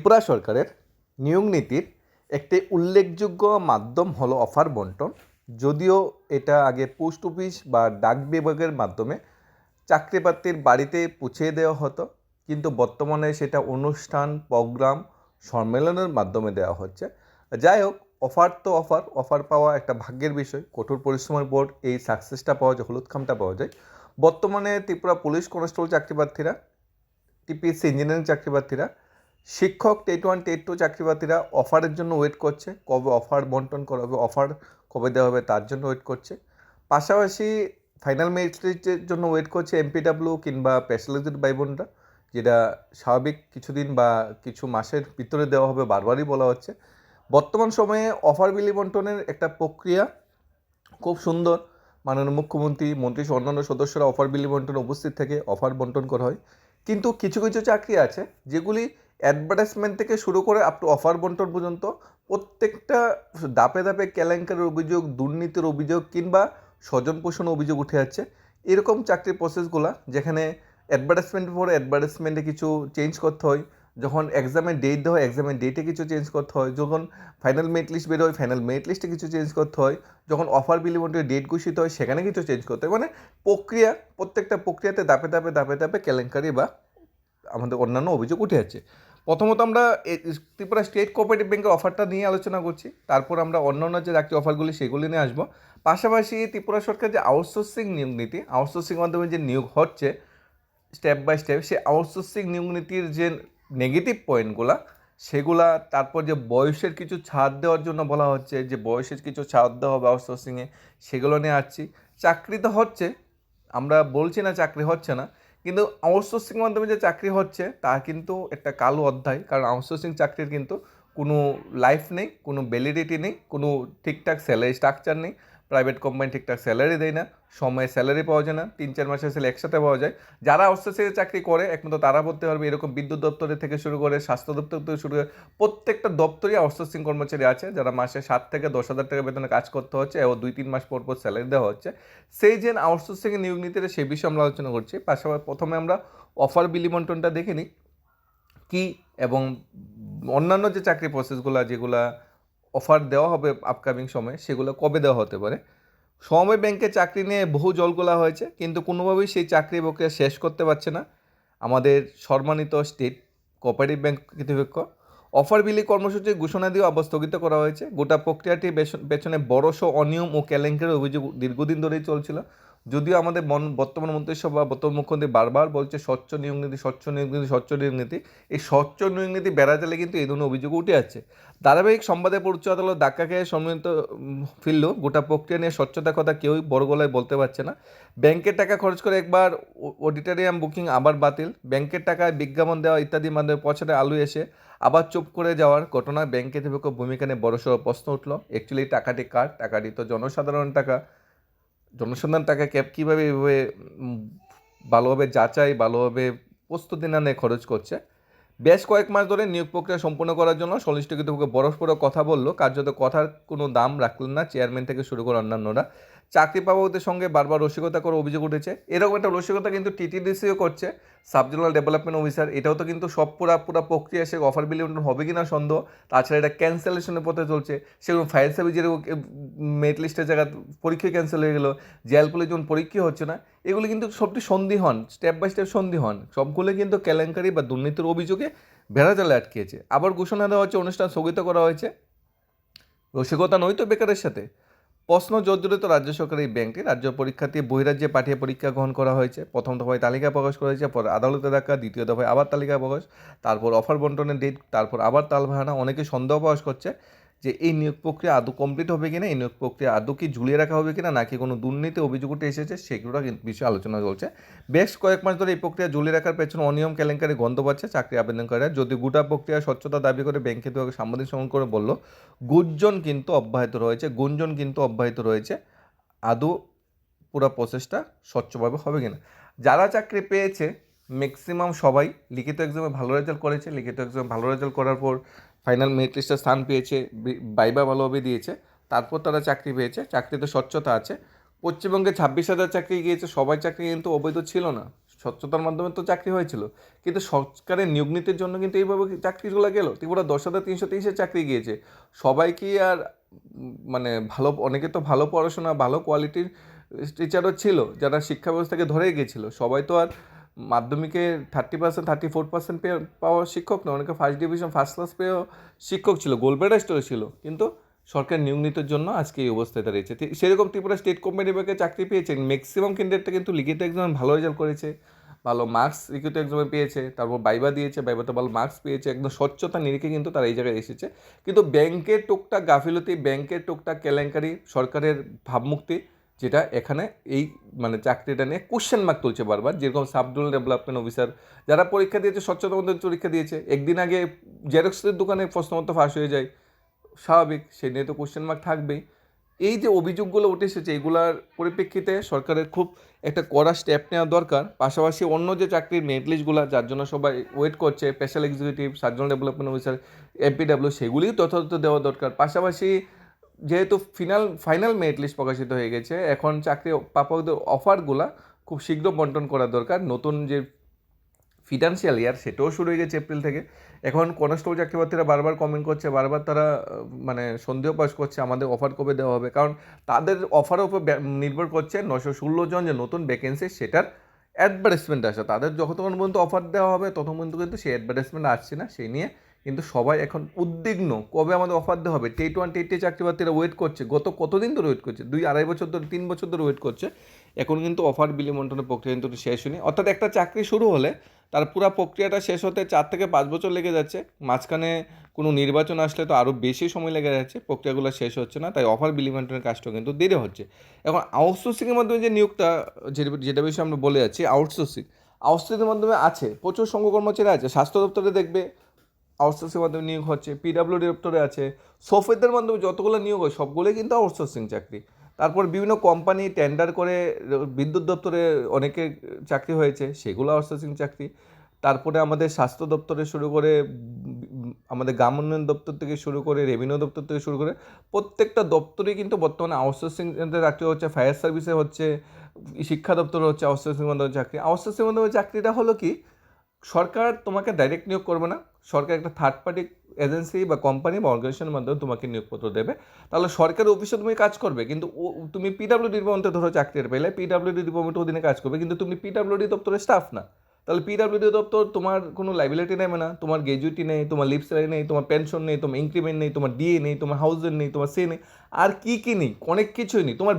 ত্রিপুরা সরকারের নিয়োগ নীতির একটি উল্লেখযোগ্য মাধ্যম হলো অফার বন্টন। যদিও এটা আগে পোস্ট অফিস বা ডাক বিভাগের মাধ্যমে চাকরি বাড়িতে পৌঁছে দেওয়া হতো, কিন্তু বর্তমানে সেটা অনুষ্ঠান, প্রোগ্রাম, সম্মেলনের মাধ্যমে দেওয়া হচ্ছে। যাই হোক, অফার তো অফার অফার পাওয়া একটা ভাগ্যের বিষয়। কঠোর পরিশ্রমের পর এই সাকসেসটা পাওয়া যায় হলুদ খামটা পাওয়া যায়। বর্তমানে ত্রিপুরা পুলিশ কনস্টেবল চাকরি প্রার্থীরা টিপিএসসি ইঞ্জিনিয়ারিং চাকরি প্রার্থীরা শিক্ষক টেট ওয়ান, টেট টু চাকরি প্রার্থীরা অফারের জন্য ওয়েট করছে। কবে অফার বন্টন করা হবে, অফার কবে দেওয়া হবে তার জন্য ওয়েট করছে। পাশাপাশি ফাইনাল মেরিট জন্য ওয়েট করছে এমপিডাব্লিউ কিংবা স্পেশালাইজড ভাই বোনরা, যেটা স্বাভাবিক কিছুদিন বা কিছু মাসের ভিতরে দেওয়া হবে, বারবারই বলা হচ্ছে। বর্তমান সময়ে অফার বিলি বন্টনের একটা প্রক্রিয়া খুব সুন্দর। মাননীয় মুখ্যমন্ত্রী, মন্ত্রী অন্যান্য সদস্যরা অফার বিলি বন্টনে উপস্থিত থেকে অফার বন্টন করা হয়। কিন্তু কিছু কিছু চাকরি আছে, যেগুলি অ্যাডভার্টাইজমেন্ট থেকে শুরু করে আপ টু অফার বন্টন পর্যন্ত প্রত্যেকটা দাপে দাপে কেলেঙ্কারের অভিযোগ, দুর্নীতির অভিযোগ কিংবা স্বজন পোষণ অভিযোগ উঠে যাচ্ছে এরকম চাকরির প্রসেসগুলো যেখানে অ্যাডভার্টাইজমেন্টের পরে অ্যাডভার্টাইজমেন্টে কিছু চেঞ্জ করতে হয়, যখন এক্সামের ডেট দেওয়া হয় এক্সামের ডেটে কিছু চেঞ্জ করতে হয়, যখন ফাইনাল মেরিট লিস্ট বেরোয় ফাইনাল মেরিট লিস্টে কিছু চেঞ্জ করতে হয়, যখন অফার বিলিমন্টের ডেট ঘোষিত হয়, সেখানে কিছু চেঞ্জ করতে হয়। মানে প্রক্রিয়া, প্রত্যেকটা প্রক্রিয়াতে দাপে দাপে দাপে দাপে কেলেঙ্কারি বা আমাদের অন্যান্য অভিযোগ উঠে যাচ্ছে প্রথমত আমরা ত্রিপুরা স্টেট কোঅপারেটিভ ব্যাংকের অফারটা নিয়ে আলোচনা করছি। তারপর আমরা অন্যান্য যে চাকরি অফারগুলি, সেগুলি নিয়ে আসব। পাশাপাশি ত্রিপুরা সরকার যে আউটসোর্সিং নিয়োগ নীতি আউটসোর্সিং মাধ্যমে যে নিয়োগ হচ্ছে স্টেপ বাই স্টেপ সেই আউটসোর্সিং নিয়োগ নীতির যে নেগেটিভ পয়েন্টগুলা সেগুলা তারপর যে বয়সের কিছু ছাড় দেওয়ার জন্য বলা হচ্ছে, যে বয়সের কিছু ছাড় দেওয়া হবে আউটসোর্সিংয়ে সেগুলো নিয়ে আসছি। চাকরি তো হচ্ছে, আমরা বলছি না চাকরি হচ্ছে না কিন্তু আউটসোর্সিং মাধ্যমে যে চাকরি হচ্ছে তা কিন্তু একটা কালো অধ্যায়। কারণ আউটসোর্সিং চাকরির কিন্তু কোনো লাইফ নেই, কোনো ভ্যালিডিটি নেই, কোনো ঠিকঠাক স্যালারি স্ট্রাকচার নেই। প্রাইভেট কোম্পানি ঠিকঠাক স্যালারি দেয় না, সময়ে স্যালারি পাওয়া যায় না, তিন চার মাসের স্যালারি একসাথে পাওয়া যায়। যারা আউটসোর্সিংয়ে চাকরি করে, একমাত্র তারা বলতে পারবে, এরকম বিদ্যুৎ দপ্তরের থেকে শুরু করে, স্বাস্থ্য দপ্তর থেকে শুরু করে, প্রত্যেকটা দপ্তরই আউটসোর্সিং কর্মচারী আছে, যারা মাসে সাত থেকে দশ হাজার টাকা বেতনে কাজ করতে হচ্ছে এবং দুই তিন মাস পর পর স্যালারি দেওয়া হচ্ছে। সেই যে আউটসোর্সিং নিয়োগ নীতিতে সে বিষয়ে আমরা আলোচনা করছি। পাশাপাশি প্রথমে আমরা অফার বিলিবন্টনটা দেখে নিই। কী এবং অন্যান্য যে চাকরি প্রসেসগুলো যেগুলা অফার দেওয়া হবে আপকামিং সময়ে, সেগুলো কবে দেওয়া হতে পারে? সময় ব্যাংকে চাকরি নিয়ে বহু জলগোলা হয়েছে, কিন্তু কোনোভাবেই সেই চাকরি প্রক্রিয়া শেষ করতে পারছে না। আমাদের সম্মানিত স্টেট কোঅপারেটিভ ব্যাংক কর্তৃপক্ষ অফার বিলি কর্মসূচি ঘোষণা দিয়ে আবার স্থগিত করা হয়েছে। গোটা প্রক্রিয়াটি পেছনে বড়সড় অনিয়ম ও কেলেঙ্কারের অভিযোগ দীর্ঘদিন ধরেই চলছিল। যদিও আমাদের মন, বর্তমান মন্ত্রিসভা বর্তমান মুখ্যমন্ত্রী বারবার বলছে স্বচ্ছ নিয়োগ নীতি স্বচ্ছ নিয়োগ নীতি স্বচ্ছ নিয়োগ নীতি এই স্বচ্ছ নিয়োগ নীতি বেড়া গেলে কিন্তু এই ধরনের অভিযোগ উঠে যাচ্ছে ধারাবাহিক সংবাদে উচ্চ আদালত ধাক্কা খেয়ে সম্মিলিত ফিরল। গোটা প্রক্রিয়া নিয়ে স্বচ্ছতার কথা কেউই বড় গলায় বলতে পারছে না। ব্যাংকের টাকা খরচ করে একবার অডিটোরিয়াম বুকিং আবার বাতিল। ব্যাংকের টাকায় বিজ্ঞাপন দেওয়া ইত্যাদির মাধ্যমে পছনে আলু এসে আবার চুপ করে যাওয়ার ঘটনা ব্যাংক কর্তৃপক্ষ ভূমিকা নিয়ে বড়সড় প্রশ্ন উঠল। অ্যাকচুয়ালি টাকাটি কার? টাকাটি তো জনসাধারণ টাকা। জনসাধারণ টাকা ক্যাব কীভাবে এভাবে ভালোভাবে যাচাই, ভালোভাবে প্রস্তুতি না নিয়ে খরচ করছে। বেশ কয়েক মাস ধরে নিয়োগ প্রক্রিয়া সম্পূর্ণ করার জন্য সংশ্লিষ্ট বরফ পরে কথা বলল। কার্যত কথার কোনো দাম রাখলেন না চেয়ারম্যান থেকে শুরু করে অন্যান্যরা। চাকরি পাবকদের সঙ্গে, বারবার রসিকতা করে অভিযোগ উঠেছে। এরকম একটা রসিকতা কিন্তু টিটিডিসিও করছে সাব জোনাল ডেভেলপমেন্ট অফিসার। এটাও তো কিন্তু সব পুরা পুরা প্রক্রিয়া সে অফার বিলি হবে কিনা সন্দেহ। তাছাড়া এটা ক্যান্সেলেশনের পথে চলছে। সেরকম ফায়ার সার্ভিসের মেরিট লিস্টের জায়গা পরীক্ষা ক্যান্সেল হয়ে গেলো জেল পুলিশ যেমন পরীক্ষা হচ্ছে না, এগুলো কিন্তু সবটি সন্ধি হন স্টেপ বাই স্টেপ সন্ধি হন। সবগুলো কিন্তু কেলেঙ্কারি বা দুর্নীতির অভিযোগে ভেড়া জালে আটকেছে আবার ঘোষণা দেওয়া হচ্ছে, অনুষ্ঠান স্থগিত করা হয়েছে। রসিকতা নয় তো বেকারের সাথে। প্রশ্ন জর্জরিত রাজ্য সরকারের এই ব্যাংকটি রাজ্য পরীক্ষার্থী বহিরাজ্যে পাঠিয়ে পরীক্ষা গ্রহণ করা হয়েছে। প্রথম দফায় তালিকা প্রকাশ করা হয়েছে, পরে আদালতে দেখা দ্বিতীয় দফায় আবার তালিকা প্রকাশ, তারপর অফার বন্টনের ডেট তারপর আবার তাল ভাড়া অনেকে সন্দেহ প্রকাশ করছে যে এই নিয়োগ প্রক্রিয়া আদৌ কমপ্লিট হবে কিনা, এই নিয়োগ প্রক্রিয়া আদৌ কি ঝুলিয়ে রাখা হবে কিনা, নাকি কোনো দুর্নীতি অভিযোগ উঠে এসেছে, সেগুলো বিষয়ে আলোচনা চলছে। বেশ কয়েক মাস ধরে এই প্রক্রিয়া ঝুলিয়ে রাখার পেছনে অনিয়ম কেলেঙ্কারি গন্ধ পাচ্ছে চাকরি আবেদনকারীরা যদি গোটা প্রক্রিয়া স্বচ্ছতা দাবি করে ব্যাংকে তো সাংবাদিক সম্মেলন করে বলল, গুঞ্জন কিন্তু অব্যাহত রয়েছে, গুঞ্জন কিন্তু অব্যাহত রয়েছে। আদৌ পুরো প্রসেসটা স্বচ্ছভাবে হবে কিনা? যারা চাকরি পেয়েছে ম্যাক্সিমাম সবাই লিখিত এক্সামে ভালো রেজাল্ট করেছে। লিখিত এক্সামে ভালো রেজাল্ট করার পর ফাইনাল মেরিট লিস্টে স্থান পেয়েছে বাইবা ভালোভাবে দিয়েছে। তারপর তারা চাকরি পেয়েছে। চাকরিতে স্বচ্ছতা আছে। পশ্চিমবঙ্গে ছাব্বিশ হাজার চাকরি গিয়েছে। সবাই চাকরি কিন্তু অবৈধ ছিল না। স্বচ্ছতার মাধ্যমে তো চাকরি হয়েছিল। কিন্তু সরকারের নিয়োগ নীতির জন্য কিন্তু এইভাবে চাকরিগুলো গেল। ত্রিপুরা দশ হাজার তিনশো তেইশে চাকরি গিয়েছে। সবাই কি আর মানে ভালো, অনেকে তো ভালো পড়াশোনা, ভালো কোয়ালিটির টিচারও ছিল, যারা শিক্ষা ব্যবস্থাকে ধরেই গেছিল। সবাই তো আর মাধ্যমিকে thirty percent, thirty four percent পেয়ে পাওয়া শিক্ষক না অনেকে ফার্স্ট ডিভিশন ফার্স্ট ক্লাস পেয়েও শিক্ষক ছিল গোল্ড মেডালিস্টও ছিল। কিন্তু সরকার নিয়োগ নীতির জন্য আজকে এই অবস্থায় দাঁড়িয়েছে। তি- সেরকম ত্রিপুরা স্টেট কোম্পানি ব্যাংকে চাকরি পেয়েছে ম্যাক্সিমাম ক্যান্ডিডেটটা কিন্তু লিখিত এক্সামে ভালো রেজাল্ট করেছে। ভালো মার্কস লিখিত এক্সামে পেয়েছে, তারপর বাইবা দিয়েছে বাইবাতে ভালো মার্কস পেয়েছে, একদম স্বচ্ছতা নিরিখে কিন্তু তারা এই জায়গায় এসেছে। কিন্তু ব্যাংকের টুকটাক গাফিলতি ব্যাংকের টুকটাক কেলেঙ্কারি, সরকারের ভাবমুক্তি যেটা এখানে এই মানে চাকরিটা নিয়ে কোশ্চেন মার্ক তুলছে বারবার। যেরকম সাবডুল ডেভেলপমেন্ট অফিসার, যারা পরীক্ষা দিয়েছে, স্বচ্ছতা মধ্যে পরীক্ষা দিয়েছে, একদিন আগে জেরক্সের দোকানে প্রশ্নমতো ফাঁস হয়ে যায়। স্বাভাবিক, সে নিয়ে তো কোশ্চেন মার্ক থাকবেই। এই যে অভিযোগগুলো উঠে এসেছে, এগুলার পরিপ্রেক্ষিতে সরকারের খুব একটা কড়া স্টেপ নেওয়া দরকার। পাশাপাশি অন্য যে চাকরির মেরিট লিস্টগুলো যার জন্য সবাই ওয়েট করছে special executive surgeon development officer M P W সেগুলিও যথাযথ দেওয়া দরকার। পাশাপাশি যেহেতু ফিনাল ফাইনাল মেরিট লিস্ট প্রকাশিত হয়ে গেছে, এখন চাকরি প্রাপকদের অফারগুলা খুব শীঘ্র বন্টন করা দরকার। নতুন যে ফিনান্সিয়াল ইয়ার সেটাও শুরু হয়ে গেছে এপ্রিল থেকে। এখন কনস্টেবল চাকরি প্রার্থীরা বারবার কমেন্ট করছে, বারবার তারা মানে সন্দেহ পাস করছে, আমাদের অফার কবে দেওয়া হবে? কারণ তাদের অফারের উপর নির্ভর করছে নশো ষোলো জন যে নতুন ভ্যাকেন্সি সেটার অ্যাডভার্টাইজমেন্ট আসে। তাদের যতক্ষণ পর্যন্ত অফার দেওয়া হবে, ততক্ষণ পর্যন্ত কিন্তু সেই অ্যাডভার্টাইজমেন্ট আসছে না। সেই নিয়ে কিন্তু সবাই এখন উদ্বিগ্ন। কবে আমাদের অফার দেওয়া হবে? টেট ওয়ান টেট চাকরি প্রার্থীরা ওয়েট করছে। গত কতদিন ধরে ওয়েট করছে? দুই আড়াই বছর ধরে, তিন বছর ধরে ওয়েট করছে। এখন কিন্তু অফার বিলি বিলিমন্টনের প্রক্রিয়া কিন্তু শেষ হয়নি। অর্থাৎ একটা চাকরি শুরু হলে তার পুরো প্রক্রিয়াটা শেষ হতে চার থেকে পাঁচ বছর লেগে যাচ্ছে। মাঝখানে কোনো নির্বাচন আসলে তো আরও বেশি সময় লেগে যাচ্ছে। প্রক্রিয়াগুলো শেষ হচ্ছে না, তাই অফার বিলিমেন্টের কাজটা কিন্তু দেরি হচ্ছে। এখন আউটসোর্সিংয়ের মাধ্যমে যে নিয়োগটা যেটা বিষয়ে আমরা বলে যাচ্ছি আউটসোর্সিং আউটসোর্সিংয়ের মাধ্যমে আছে, প্রচুর সংখ্য কর্মচারী আছে। স্বাস্থ্য দপ্তরে দেখবে আউটসোর্সিংয়ের মাধ্যমে নিয়োগ হচ্ছে পিডাব্লিউডি দপ্তরে আছে সফটওয়্যারদের মাধ্যমে যতগুলো নিয়োগ হয়, সবগুলোই কিন্তু আউটসোর্সিং চাকরি। তারপর বিভিন্ন কোম্পানি টেন্ডার করে, বিদ্যুৎ দপ্তরে অনেকে চাকরি হয়েছে, সেগুলো আউটসোর্সিং চাকরি। তারপরে আমাদের স্বাস্থ্য দপ্তরে শুরু করে, আমাদের গ্রাম উন্নয়ন দপ্তর থেকে শুরু করে রেভিনিউ দপ্তর থেকে শুরু করে, প্রত্যেকটা দপ্তরেই কিন্তু বর্তমানে আউটসোর্সিং চাকরি হচ্ছে ফায়ার সার্ভিসে হচ্ছে, শিক্ষা দপ্তরে হচ্ছে আউটসোর্সিং মাধ্যমে চাকরি। আউটসোর্সিং মাধ্যমে চাকরিটা হলো কি? সরকার তোমাকে ডাইরেক্ট নিয়োগ করবে না। সরকার একটা থার্ড পার্টি এজেন্সি বা কোম্পানি বা অর্গানাইজেশনের মাধ্যমে তোমাকে নিয়োগপত্র দেবে। তাহলে সরকারি অফিসে তুমি কাজ করবে, কিন্তু তুমি পিডাব্লিউডি ডিপার্টমেন্টে ধরো চাকরির পেলে পিডাব্লিউডি ডিপার্টমেন্টের অধীনে কাজ করবে, কিন্তু তুমি পিডাব্লিউডি দপ্তরের স্টাফ না। তাহলে পিডাব্লিউডি দপ্তর তোমার কোনো লাইবিলিটি নেবে না। তোমার গ্র্যাজুইটি নেই, তোমার লিভ স্যালারি নেই, তোমার পেনশন নেই, তোমার ইনক্রিমেন্ট নেই, তোমার ডিএ নেই, তোমার হাউসের নেই, তোমার সে নেই। আর কি কি নেই? অনেক কিছুই নেই। তোমার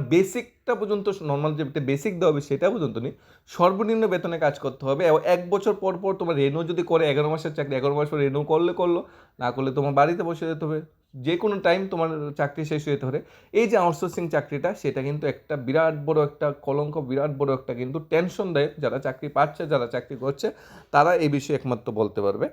বেসিকটা পর্যন্ত নর্মাল যে বেসিক দেওয়া হবে সেটা পর্যন্ত নেই। সর্বনিম্ন বেতনে কাজ করতে হবে এক বছর পর পর তোমার রেনু যদি করে, এগারো মাসের চাকরি, এগারো মাস পর রেনু করলে করল, না করলে তোমার বাড়িতে বসে যেতে হবে। যে কোনো টাইম তোমার চাকরি শেষ হয়ে হবে এই যে আউটসোর্সিং চাকরিটা, সেটা কিন্তু একটা বিরাট বড় একটা কলঙ্ক, বিরাট বড় একটা কিন্তু টেনশন দেয় যারা চাকরি পাচ্ছে, যারা চাকরি করছে, তারা এই বিষয়ে একমাত্র বলতে পারবে।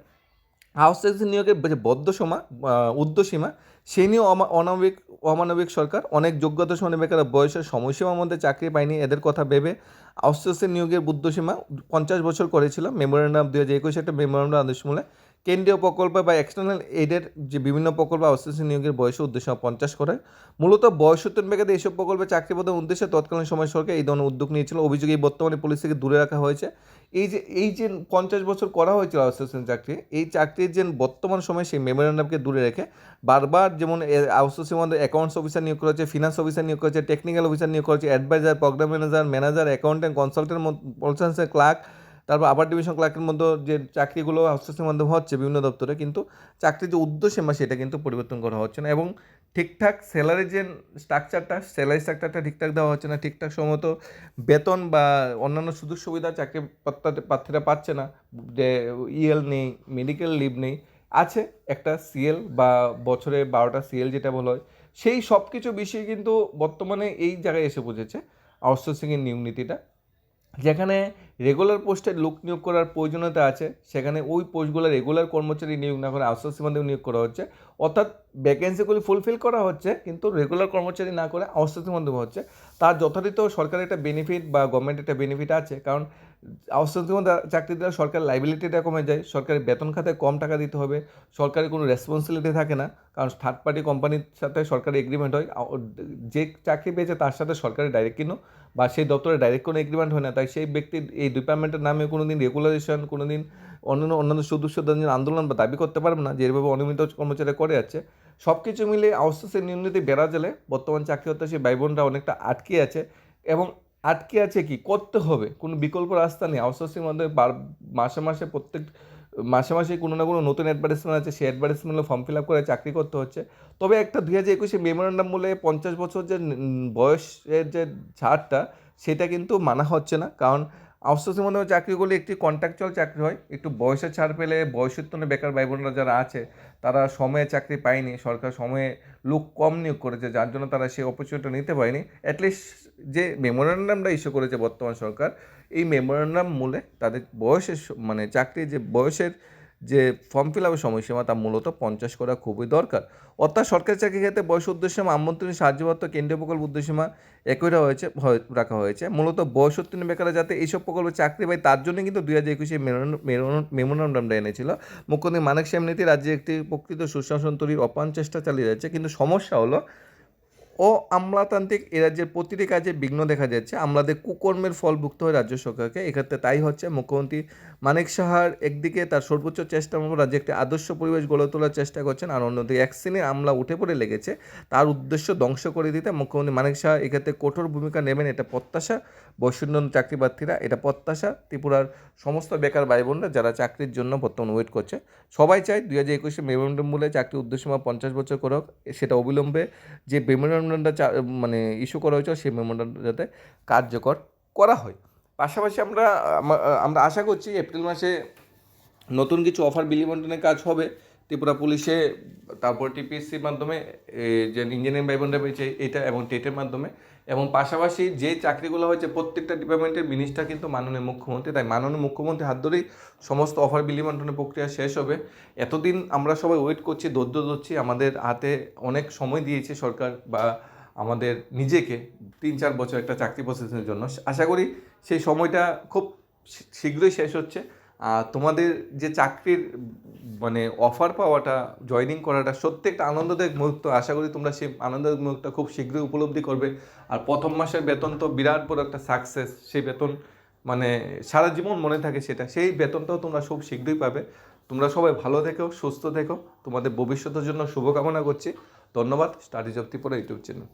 আউটসোর্সিং নিয়োগের যে বদ্ধসীমা সমা উর্ধ্বসীমা সেই অমা- অমানবিক অমানবিক সরকার অনেক যোগ্যতা সমান বেকার বয়সের সময়সীমার মধ্যে চাকরি পায়নি, এদের কথা ভেবে আউটসোর্সিং নিয়োগের বুদ্ধসীমা পঞ্চাশ বছর করেছিল। মেমোরেন্ডাম দু হাজার একুশে একটা মেমোরেন্ডাম আদেশমূলে কেন্দ্রীয় প্রকল্প বা এক্সটার্নাল এইডের যে বিভিন্ন প্রকল্প আউটসোর্সিং নিয়োগের বয়সের উদ্দেশ্য পঞ্চাশ করে। মূলত বয়সোত্তর বেকাতে এইসব প্রকল্পে চাকরি প্রদান উদ্দেশ্যে তৎকালীন সময় সরকার এই ধরনের উদ্যোগ নিয়েছিল। অভিযোগ এই বর্তমানে পুলিশ থেকে দূরে রাখা হয়েছে। এই যে এই যে পঞ্চাশ বছর করা হয়েছিল আউটসোর্সিং চাকরি, এই চাকরির যে বর্তমান সময় সেই মেমোরেন্ডামকে দূরে রেখে বারবার যেমন আউটসোর্সিং মধ্যে অ্যাকাউন্টস অফিসার নিয়োগ করা হচ্ছে ফিনান্স অফিসার নিয়োগ করা হচ্ছে টেকনিক্যাল অফিসার নিয়োগ করা হচ্ছে advisor program manager manager accountant consultant কনসালটেন্সের clerk তারপর আবার ডিভিশন ক্লার্কের মধ্যে যে চাকরিগুলো আউটসোর্সিং মাধ্যমে হচ্ছে বিভিন্ন দপ্তরে, কিন্তু চাকরির যে উদ্দেশ্যে সেটা কিন্তু পরিবর্তন করা হচ্ছে না। এবং ঠিকঠাক স্যালারির যে স্ট্রাকচারটা স্যালারি স্ট্রাকচারটা ঠিকঠাক দেওয়া হচ্ছে না, ঠিকঠাক সমত বেতন বা অন্যান্য সুযোগ সুবিধা চাকরি প্রার্থী- প্রার্থীরা পাচ্ছে না, যে ইএল নেই মেডিকেল লিভ নেই, আছে একটা সিএল বা বছরে বারোটা সিএল যেটা বলা হয়, সেই সব কিছু বিষয়ে কিন্তু বর্তমানে এই জায়গায় এসে পৌঁছেছে আউটসোর্সিংয়ের নিয়ম নীতিটা। যেখানে রেগুলার পোস্টে লোক নিয়োগ করার প্রয়োজনীয়তা আছে, সেখানে ওই পোস্টগুলো রেগুলার কর্মচারী নিয়োগ না করে আউটসোর্স মাধ্যমে নিয়োগ করা হচ্ছে। অর্থাৎ ভ্যাকেন্সিগুলি ফুলফিল করা হচ্ছে, কিন্তু রেগুলার কর্মচারী না করে আউটসোর্সের মাধ্যমে হচ্ছে। তার যথাযথ সরকারের একটা বেনিফিট বা গভর্নমেন্টের একটা বেনিফিট আছে, কারণ আউটসোর্সিং চাকরি দিলে সরকার লাইবিলিটিটা কমে যায় সরকারি বেতন খাতে কম টাকা দিতে হবে, সরকারি কোনো রেসপন্সিবিলিটি থাকে না, কারণ থার্ড পার্টি কোম্পানির সাথে সরকারি এগ্রিমেন্ট হয় যে চাকরি পেয়েছে তার সাথে সরকারি ডাইরেক্ট কিনো, বা সেই দপ্তরে ডাইরেক্ট কোনো এগ্রিমেন্ট হয় না, তাই সেই ব্যক্তির এই ডিপার্টমেন্টের নামে কোনো দিন রেগুলারেশন কোনো দিন অন্যান্য অন্যান্য সদস্যদের আন্দোলন বা দাবি করতে পারবে না যেভাবে অনিয়মিত কর্মচারী করে যাচ্ছে। সব কিছু মিলে আউটসোর্সের নির্নীতি বেড়া গেলে বর্তমান চাকরি হতে সেই বোনরা অনেকটা আটকে আছে এবং আটকে আছে কি? করতে হবে। কোনো বিকল্প রাস্তা নেই। আউটসোর্সিং মধ্যে বার, মাসে মাসে প্রত্যেক, মাসে মাসে কোনো না কোনো নতুন অ্যাডভার্টাইজমেন্ট আছে। সেই অ্যাডভার্টাইজমেন্টে ফর্ম ফিল আপ করে চাকরি করতে হচ্ছে। তবে একটা দুই হাজার একুশে মেমোরেন্ডাম বলে পঞ্চাশ বছর যে বয়সের যে ছাড়টা, সেটা কিন্তু মানা হচ্ছে না। কারণ আউটসোর্সিং মধ্যে চাকরিগুলি একটি কন্ট্রাকচুয়াল চাকরি হয়। একটু বয়সের ছাড় পেলে বয়সোত্তনে বেকার ভাই বোনরা যারা আছে, তারা সময়ে চাকরি পায়নি। সরকার সময়ে লোক কম নিয়োগ করেছে। যার জন্য তারা সেই অপরচুনিটি নিতে পারেনি। অ্যাটলিস্ট যে মেমোরেন্ডামটা ইস্যু করেছে বর্তমান সরকার, এই মেমোরান্ডাম মূলে তাদের বয়সের মানে চাকরির যে বয়সের যে ফর্ম ফিল আপের সময়সীমা তা মূলত পঞ্চাশ করা খুবই দরকার। অর্থাৎ সরকারি চাকরি ক্ষেত্রে বয়স উদ্দেশ্যে আমন্ত্রণ সাহায্যপত্র কেন্দ্রীয় প্রকল্প উদ্দেশ্যমা একই হয়েছে রাখা হয়েছে। মূলত বয়স উত্তীর্ণ বেকাররা যাতে এইসব প্রকল্পে চাকরি পায় তার জন্য কিন্তু দুই হাজার একুশে মেমোরান্ডামটা এনেছিল। মুখ্যমন্ত্রী মানিক শ্যাম নীতি রাজ্যে একটি প্রকৃত সুশাসন তৈরির অপান চেষ্টা চালিয়ে যাচ্ছে। কিন্তু সমস্যা হলো ও আমলাতান্ত্রিক এ রাজ্যের প্রতিটি কাজে বিঘ্ন দেখা যাচ্ছে। আমলাদের কুকর্মের ফল ভুক্ত হয় রাজ্য সরকারকে। এক্ষেত্রে তাই হচ্ছে মুখ্যমন্ত্রী মানিক সাহার একদিকে তার সর্বোচ্চ চেষ্টার মতো রাজ্যে একটি আদর্শ পরিবেশ গড়ে তোলার চেষ্টা করছেন আর অন্যদিকে এক শ্রেণির আমলা উঠে পড়ে লেগেছে। তার উদ্দেশ্য ধ্বংস করে দিতে মুখ্যমন্ত্রী মানিক সাহা এক্ষেত্রে কঠোর ভূমিকা নেবেন। এটা প্রত্যাশা। বৈষম্য চাকরি প্রার্থীরা এটা প্রত্যাশা। ত্রিপুরার সমস্ত বেকার ভাই বোনরা যারা চাকরির জন্য বর্তমানে ওয়েট করছে, সবাই চায় দুই হাজার একুশে মেমোরেন্ডাম মূলে চাকরির উদ্দেশ্যমা পঞ্চাশ বছর করে হোক, সেটা অবিলম্বে যে মেমোরেন্ডামটা চা- মানে ইস্যু করা হয়েছে সেই মেমোরেন্ডামটা যাতে কার্যকর করা হয়। পাশাপাশি আমরা আমরা আশা করছি এপ্রিল মাসে নতুন কিছু অফার বিলি বন্টনের কাজ হবে। ত্রিপুরা পুলিশে, তারপর টিপিএসসির মাধ্যমে যে ইঞ্জিনিয়ারিং ভাই বোনরা পেয়েছে এটা এবং টেটের মাধ্যমে, এবং পাশাপাশি যে চাকরিগুলো হয়েছে, প্রত্যেকটা ডিপার্টমেন্টের মিনিস্টার কিন্তু মাননীয় মুখ্যমন্ত্রী। তাই মাননীয় মুখ্যমন্ত্রী হাত ধরেই সমস্ত অফার বিলি বন্টনের প্রক্রিয়া শেষ হবে। এতদিন আমরা সবাই ওয়েট করছি, ধৈর্য ধরছি, আমাদের হাতে অনেক সময় দিয়েছে সরকার বা আমাদের নিজেকে তিন চার বছর একটা চাকরি প্রসেসের জন্য। আশা করি সেই সময়টা খুব শীঘ্রই শেষ হচ্ছে। তোমাদের যে চাকরির মানে অফার পাওয়াটা জয়নিং করাটা সত্যি একটা আনন্দদায়ক মুহূর্ত। আশা করি তোমরা সেই আনন্দদায়ক মুহূর্তটা খুব শীঘ্রই উপলব্ধি করবে। আর প্রথম মাসের বেতন তো বিরাট বড় একটা সাকসেস সেই বেতন মানে সারা জীবন মনে থাকে সেটা। সেই বেতনটাও তোমরা খুব শীঘ্রই পাবে। তোমরা সবাই ভালো থেকো, সুস্থ থেকো। তোমাদের ভবিষ্যতের জন্য শুভকামনা করছি। ধন্যবাদ। Studies of Tripura YouTube channel.